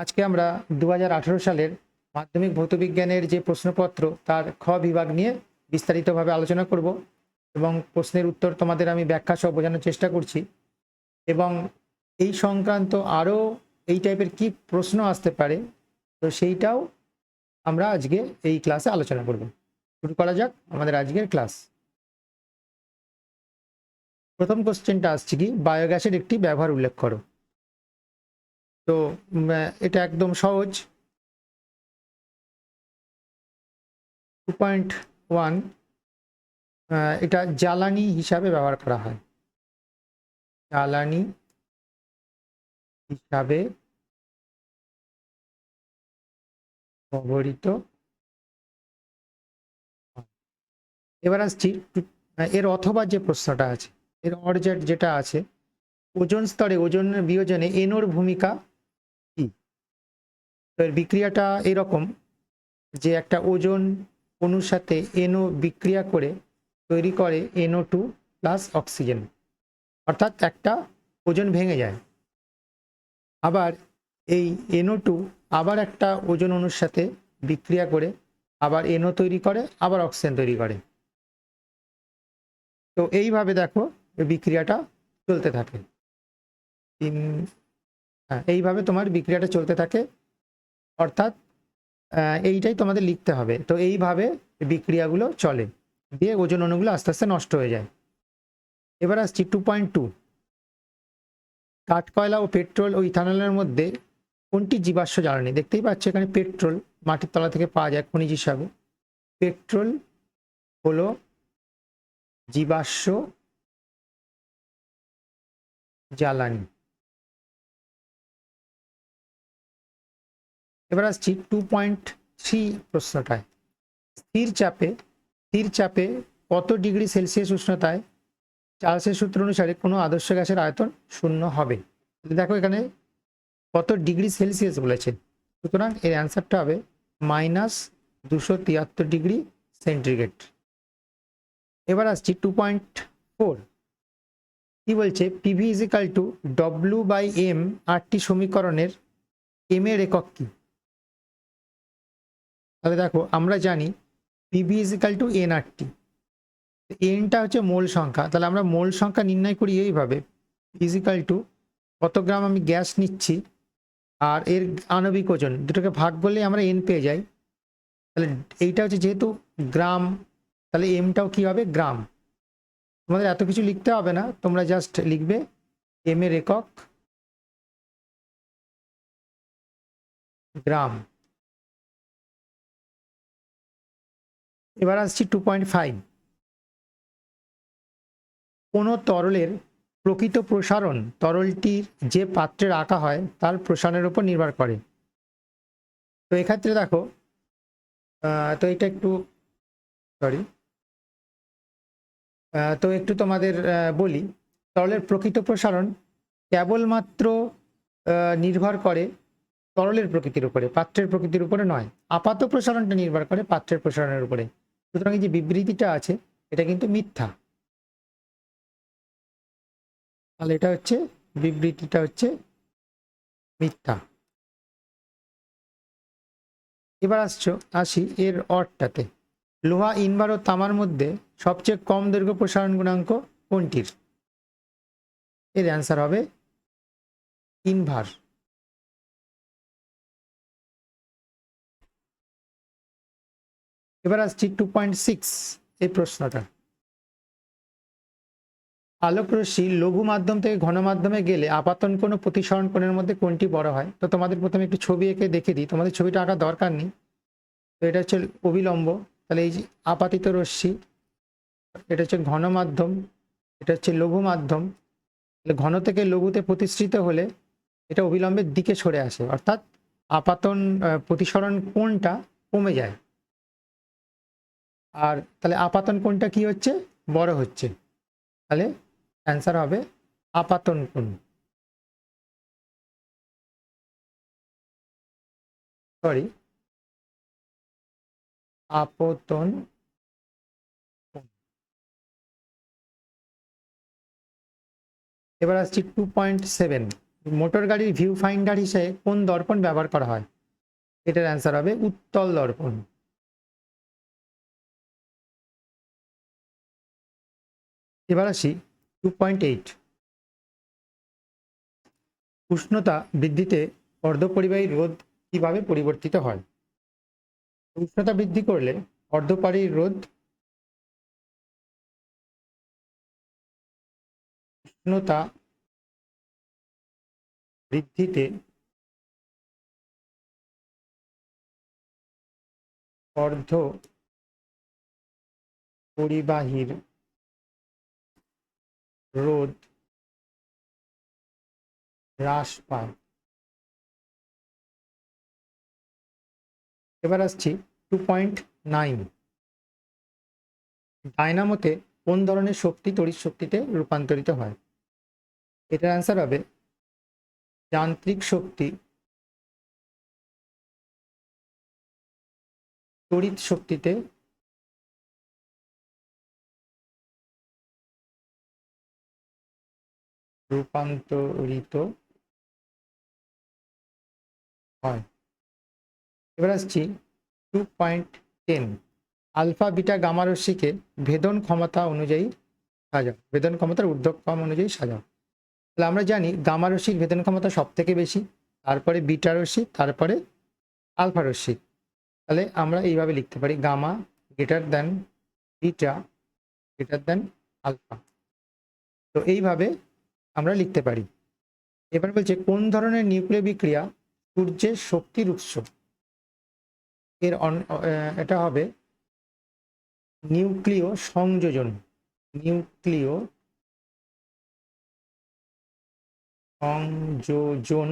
আজকে আমরা দু হাজার আঠেরো সালের মাধ্যমিক ভৌতবিজ্ঞানের যে প্রশ্নপত্র, তার খ বিভাগ নিয়ে বিস্তারিতভাবে আলোচনা করব এবং প্রশ্নের উত্তর তোমাদের আমি ব্যাখ্যা সহ বোঝানোর চেষ্টা করছি এবং এই সংক্রান্ত আরও এই টাইপের কি প্রশ্ন আসতে পারে, তো সেইটাও আমরা আজকে এই ক্লাসে আলোচনা করব। শুরু করা যাক আমাদের আজকের ক্লাস। প্রথম কোশ্চেনটা আসছে কি, বায়োগ্যাসের একটি ব্যবহার উল্লেখ করো। তো এটা একদম সহজ। টু পয়েন্ট ওয়ান এটা জ্বালানি হিসাবে ব্যবহার করা হয়। জ্বালানি হিসাবে ব্যবহৃত এবার আসছি এর অথবা যে প্রশ্নটা আছে, এর অর্জেট যেটা আছে, ওজন স্তরে, ওজন বিয়োজনে এনোর ভূমিকা তো এর বিক্রিয়াটা এরকম যে একটা ওজন অণুর সাথে এনও বিক্রিয়া করে তৈরি করে এনও টু প্লাস অক্সিজেন অর্থাৎ একটা ওজন ভেঙে যায়। আবার এই এনও টু আবার একটা ওজন অণুর সাথে বিক্রিয়া করে আবার এনও তৈরি করে, আবার অক্সিজেন তৈরি করে। তো এইভাবে দেখো বিক্রিয়াটা চলতে থাকে। হ্যাঁ এইভাবে তোমার বিক্রিয়াটা চলতে থাকে। অর্থাৎ এইটাই তোমাদের লিখতে হবে। তো এইভাবে বিক্রিয়াগুলো চলে। দিয়ে ওজন অণুগুলো আস্তে আস্তে নষ্ট হয়ে যায়। এবার আসছি টু পয়েন্ট টু কাঠকয়লা ও পেট্রোল ও ইথানলের মধ্যে কোনটি জীবাশ্ম জ্বালানি? দেখতেই পাচ্ছ এখানে পেট্রোল মাটির তলা থেকে পাওয়া যায় খনিজ হিসাবে। পেট্রোল হলো জীবাশ্ম জ্বালানি। এবার আসছি টু পয়েন্ট থ্রি প্রশ্নটায়। স্থির চাপে স্থির চাপে কত ডিগ্রি সেলসিয়াস উষ্ণতায় চার্লসের সূত্র অনুসারে কোনো আদর্শ গ্যাসের আয়তন শূন্য হবে? দেখো এখানে কত ডিগ্রি সেলসিয়াস বলেছে, সুতরাং এর অ্যান্সারটা হবে মাইনাস দুশো তিয়াত্তর ডিগ্রি সেন্টিগ্রেড। এবার আসছি টু পয়েন্ট ফোর কি বলছে? PV equal to W by M আটটি সমীকরণের এম এর একক কি? তাহলে দেখো, আমরা জানি টু এন আর টি এনটা হচ্ছে মোল সংখ্যা। তাহলে আমরা মোল সংখ্যা নির্ণয় করি এইভাবে। ইজিক্যাল টু কত গ্রাম আমি গ্যাস নিচ্ছি আর এর আণবিক ওজন? দুটোকে ভাগ করলে আমরা এন পেয়ে যাই। তাহলে এইটা হচ্ছে যেহেতু গ্রাম, তাহলে এমটাও কি হবে? গ্রাম। তোমাদের এত কিছু লিখতে হবে না। তোমরা জাস্ট লিখবে এম এর একক গ্রাম। এবার আসছি টু পয়েন্ট ফাইভ কোনো তরলের প্রকৃত প্রসারণ তরলটির যে পাত্রে রাখা হয়, তার প্রসারণের উপর নির্ভর করে। তো এক্ষেত্রে দেখো তো এটা একটু সরি তো একটু তোমাদের বলি, তরলের প্রকৃত প্রসারণ কেবলমাত্র নির্ভর করে তরলের প্রকৃতির উপরে, পাত্রের প্রকৃতির উপরে নয়। আপাত প্রসারণটা নির্ভর করে পাত্রের প্রসারণের উপরে। সুতরাং এই যে বিবৃতিটা আছে, এটা কিন্তু মিথ্যা। তাহলে এটা হচ্ছে, বিবৃতিটা হচ্ছে মিথ্যা। এবার আসছো, আসি এর অর্থটাতে। লোহা ইনভার ও তামার মধ্যে সবচেয়ে কম দৈর্ঘ্য প্রসারণ গুণাঙ্ক কোনটির? এর অ্যান্সার হবে ইনভার। এবার আসছি টু পয়েন্ট সিক্স এই প্রশ্নটা। আলোকরশ্মি লঘু মাধ্যম থেকে ঘন মাধ্যমে গেলে আপাতন কোনো প্রতিসরণ কোণের মধ্যে কোনটি বড় হয়? তো তোমাদের প্রথমে একটু ছবি এঁকে দেখে দিই। তোমাদের ছবিটা আঁকার দরকার নেই। তো এটা হচ্ছে অবিলম্ব। তাহলে এই যে আপাতিত রশ্মি, এটা হচ্ছে ঘন মাধ্যম, এটা হচ্ছে লঘু মাধ্যম। তাহলে ঘন থেকে লঘুতে প্রতিষ্ঠিত হলে এটা অবিলম্বের দিকে সরে আসে। অর্থাৎ আপাতন প্রতিসরণ কোণটা কমে যায়। আর তাহলে আপাতন কোণটা কি হচ্ছে? বড় হচ্ছে। তাহলে অ্যান্সার হবে আপাতন কোণ। সরি আপতন এবার আসছি টু পয়েন্ট সেভেন মোটর গাড়ির ভিউ ফাইন্ডার হিসেবে কোন দর্পণ ব্যবহার করা হয়? এটার অ্যান্সার হবে উত্তল দর্পণ। এবার আসি টু পয়েন্ট এইট উষ্ণতা বৃদ্ধিতে অর্ধপরিবাহী রোধ কীভাবে পরিবর্তিত হয়? উষ্ণতা বৃদ্ধি করলে অর্ধপরিবাহী রোধ উষ্ণতা বৃদ্ধিতে অর্ধ পরিবাহীর রোধ হ্রাস পায়। এবার আসছি টু পয়েন্ট নাইন ডায়নামোতে কোন ধরনের শক্তি তড়িৎ শক্তিতে রূপান্তরিত হয়? এটার অ্যান্সার হবে যান্ত্রিক শক্তি, তড়িৎ শক্তিতে রূপান্তরিত হয়। এবার আসছি two point ten alpha, beta, gamma রশ্মিকে ভেদন ক্ষমতা অনুযায়ী সাজাও। ভেদন ক্ষমতার ঊর্ধ্বক্রম অনুযায়ী সাজাও। তাহলে আমরা জানি গামা ভেদন ক্ষমতা সব থেকে বেশি, তারপরে বিটা রশ্মি, তারপরে আলফা রশ্মি। তাহলে আমরা এইভাবে লিখতে পারি, gamma greater than beta greater than alpha. তো এইভাবে আমরা লিখতে পারি। এবার বলছে, কোন ধরনের নিউক্লিয় বিক্রিয়া সূর্যের শক্তির উৎস? এর এটা হবে নিউক্লিয় সংযোজন। নিউক্লিয় সংযোজন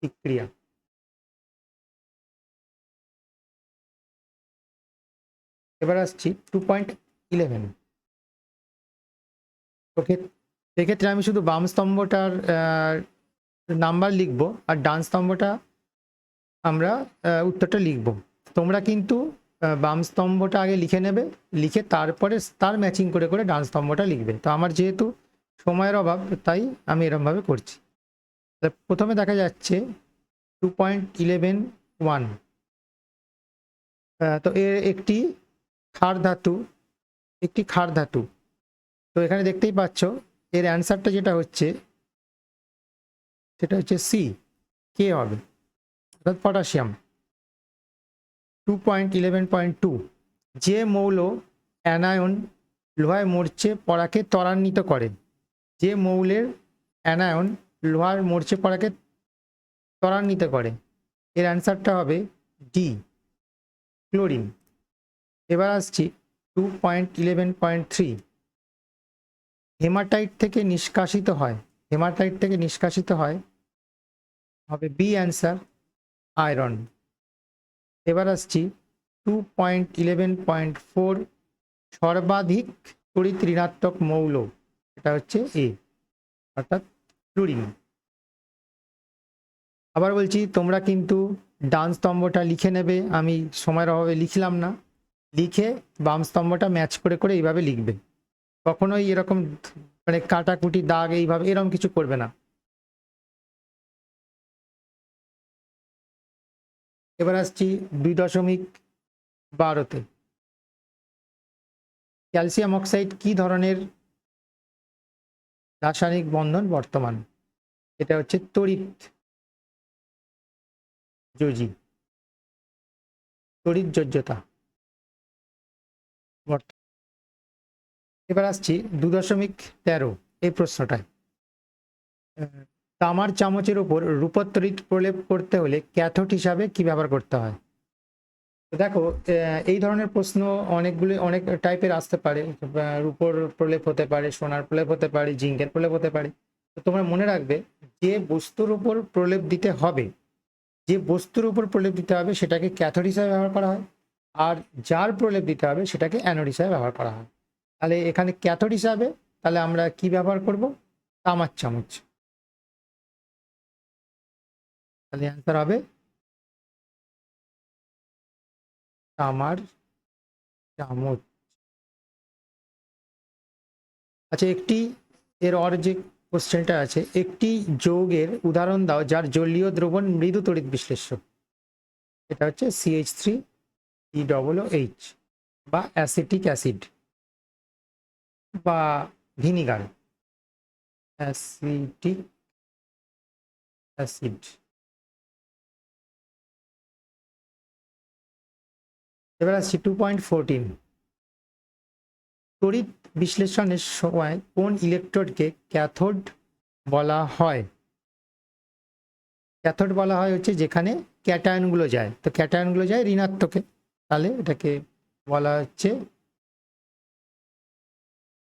বিক্রিয়া। এবার আসছি টু পয়েন্ট ইলেভেন সেক্ষেত্রে আমি শুধু বাম স্তম্ভটার নাম্বার লিখব আর ডান স্তম্ভটা আমরা উত্তরটা লিখব। তোমরা কিন্তু বাম স্তম্ভটা আগে লিখে নেবে, লিখে তারপরে তার ম্যাচিং করে করে ডান স্তম্ভটা লিখবে। তো আমার যেহেতু সময়ের অভাব, তাই আমি এরমভাবে করছি। প্রথমে দেখা যাচ্ছে টু পয়েন্ট ইলেভেন ওয়ান তো এর একটি ক্ষার ধাতু, একটি ক্ষার ধাতু। তো এখানে দেখতেই পাচ্ছ এর অ্যান্সারটা যেটা হচ্ছে, সেটা হচ্ছে সি কে হবে। অর্থাৎ potassium. Two point eleven point two যে মৌল অ্যানায়ন লোহায় মরচে পড়াকে ত্বরান্বিত করে। যে মৌলের অ্যানায়ন লোহার মরচে পড়াকে ত্বরান্বিত করে। এর অ্যান্সারটা হবে ডি ক্লোরিন এবার আসছি two point eleven point three haematite থেকে নিষ্কাশিত হয়। হেমাটাইট থেকে নিষ্কাশিত হয় হবে বি অ্যান্সার আয়রন এবার আসছি two point eleven point four সর্বাধিক তড়িৎ মৌল, এটা হচ্ছে এ অর্থাৎ ক্লোরিন আবার বলছি, তোমরা কিন্তু ডান স্তম্ভটা লিখে নেবে, আমি সময়ের অভাবে লিখলাম না। লিখে বাম স্তম্ভটা ম্যাচ করে করে এইভাবে লিখবে। কখনোই এরকম মানে কাটাকুটি, দাগ এইভাবে এরকম কিছু করবে না। এবার আসছি দুই দশমিক বারোতে। ক্যালসিয়াম অক্সাইড কি ধরনের রাসায়নিক বন্ধন বর্তমান? এটা হচ্ছে তড়িৎ যোজি তড়িৎ যোজ্যতা। এবার আসছি দু দশমিক তেরো এই প্রশ্নটায়। তামার চামচের উপর রূপোত্তরিত প্রলেপ করতে হলে ক্যাথট হিসাবে কি ব্যবহার করতে হয়? দেখো এই ধরনের প্রশ্ন অনেকগুলি, অনেক টাইপের আসতে পারে। রূপোর প্রলেপ হতে পারে, সোনার প্রলেপ হতে পারে, জিঙ্কের প্রলেপ হতে পারে। তো তোমরা মনে রাখবে, যে বস্তুর উপর প্রলেপ দিতে হবে, যে বস্তুর উপর প্রলেপ দিতে হবে, সেটাকে ক্যাথোড হিসাবে ব্যবহার করা হয়। আর যার প্রলেপ দিতে হবে, সেটাকে অ্যানোড হিসাবে ব্যবহার করা হয়। তাহলে এখানে ক্যাথোড হিসাবে তাহলে আমরা কি ব্যবহার করব? তামার চামচ। তাহলে অ্যান্সার হবে তামার চামচ। আচ্ছা একটি এর অর যে কোশ্চেনটা আছে, একটি যৌগের উদাহরণ দাও যার জলীয় দ্রবণ মৃদু তড়িৎ বিশ্লেষ্য। এটা হচ্ছে CH three E double H বা অ্যাসিটিক অ্যাসিড বা ভিনিগার। Acetic acid. এবার আসছি টু পয়েন্ট ফোরটিন। তড়িৎ বিশ্লেষণের সময় কোন ইলেকট্রোডকে ক্যাথোড বলা হয়? ক্যাথোড বলা হয় হচ্ছে যেখানে ক্যাটায়নগুলো যায়। তো ক্যাটায়নগুলো যায় ঋণাত্মকে। তাহলে এটাকে বলা হচ্ছে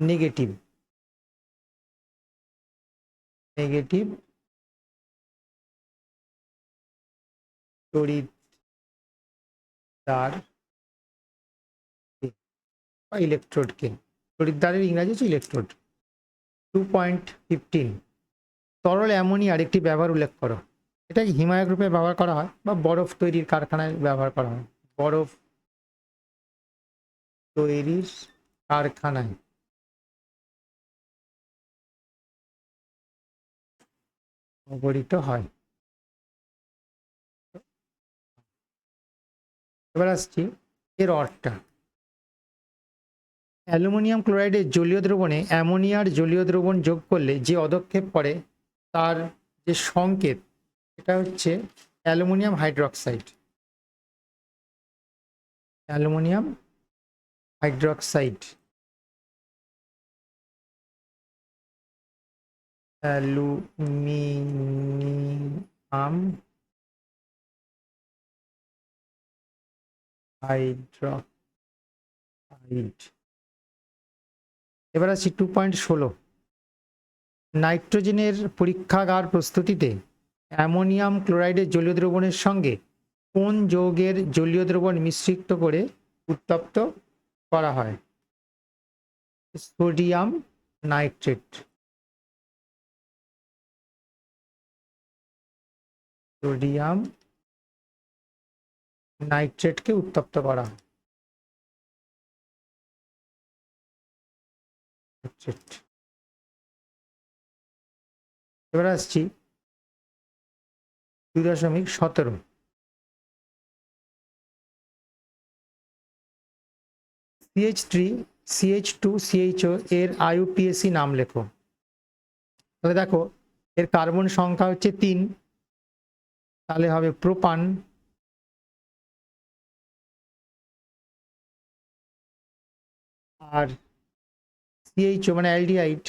নেগেটিভ। নেগেটিভ। তড়িৎ দ্বার বা ইলেকট্রোডকে তড়িৎদ্বারের ইংরাজি হচ্ছে ইলেকট্রোড টু পয়েন্ট ফিফটিন তরল অ্যামোনিয়ার একটি ব্যবহার উল্লেখ করো। এটা হিমায়ক রূপে ব্যবহার করা হয় বা বরফ তৈরির কারখানায় ব্যবহার করা হয়। বরফ তৈরির কারখানায়। ব্যবহৃত হয়। এবার আসছি এর অর্থটা। অ্যালুমিনিয়াম ক্লোরাইডের জলীয় দ্রবণে অ্যামোনিয়ার জলীয় দ্রবণ যোগ করলে যে পদক্ষেপ পড়ে তার যে সংকেত এটা হচ্ছে aluminium hydroxide. Aluminium hydroxide. Aluminium hydroxide এবার আসছি টু পয়েন্ট ষোলো। নাইট্রোজেনের পরীক্ষাগার প্রস্তুতিতে অ্যামোনিয়াম ক্লোরাইডের জলীয় দ্রবণের সঙ্গে কোন যৌগের জলীয় দ্রবণ মিশ্রিত করে উত্তপ্ত করা হয়? Sodium nitrate. সোডিয়াম নাইট্রেটকে উত্তপ্ত করা। এবার আসছি দুই দশমিক সতেরো। CH three CH two CHO এর আইউপিএসি নাম লেখো। তাহলে দেখো, এর কার্বন সংখ্যা হচ্ছে তিন। তাহলে হবে প্রোপান। আর সিএইচও মানে অ্যালডিহাইড,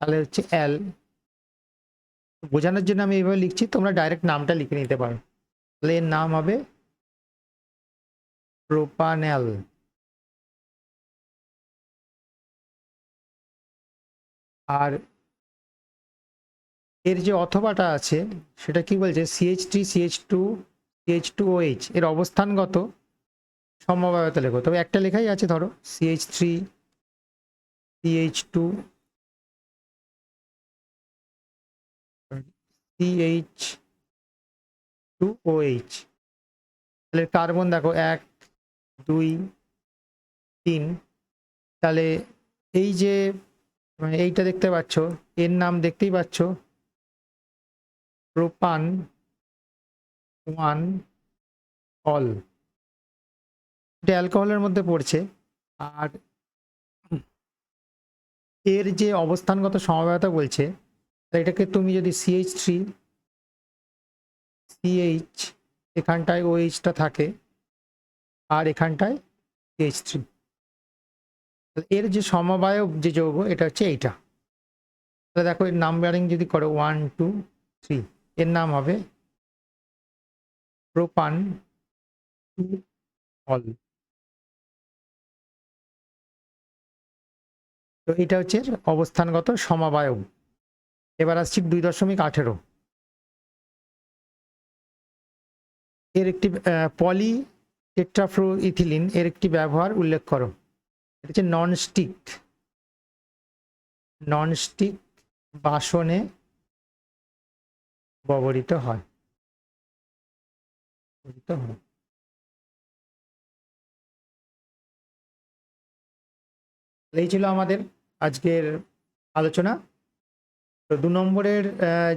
তাহলে হচ্ছে অ্যাল বোঝানোর জন্য আমি এইভাবে লিখছি, তোমরা ডাইরেক্ট নামটা লিখে নিতে পারো। তাহলে এর নাম হবে প্রোপানেল। আর এর যে অথবাটা আছে, সেটা কি বলছে? CH three CH two CH two O H এর অবস্থানগত সমবায়তা লেখো। তবে একটা লেখাই আছে, ধরো CH three CH two CH two O H তাহলে কার্বন দেখো, এক, দুই, তিন। তাহলে এই যে মানে এইটা দেখতে পাচ্ছ, এর নাম দেখতেই পাচ্ছ প্রোপান ওয়ান অল এটা অ্যালকোহলের মধ্যে পড়ছে। আর এর যে অবস্থানগত সমবায়তা বলছে এটাকে তুমি যদি সিএইচ থ্রি সিএইচ এখানটায় ওএইচটা থাকে, আর এখানটায় সিএইচ থ্রি এর যে সমবায়ক যে যৌগ, এটা হচ্ছে এইটা। তাহলে দেখো এর নাম্বারিং যদি করো ওয়ান টু থ্রি এর নাম হবে প্রোপান অল তো এটা হচ্ছে অবস্থানগত সমবায়ক এবার আসছি দুই দশমিক আঠেরো। এর একটি পলি টেট্রাফ্লো ইথিলিন এর একটি ব্যবহার উল্লেখ করো। এটা হচ্ছে ননস্টিক। ননস্টিক বাসনে ব্যবহৃত হয়। এই ছিল আমাদের আজকের আলোচনা। তো তো দু নম্বরের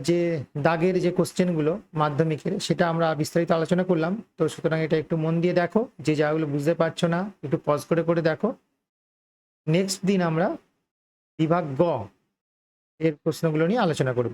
যে দাগের যে কোশ্চেনগুলো মাধ্যমিকের, সেটা আমরা বিস্তারিত আলোচনা করলাম। তো সুতরাং এটা একটু মন দিয়ে দেখো, যে জায়গাগুলো বুঝতে পারছ না, একটু পজ করে করে দেখো। নেক্সট দিন আমরা বিভাগ গ এর প্রশ্নগুলো নিয়ে আলোচনা করব।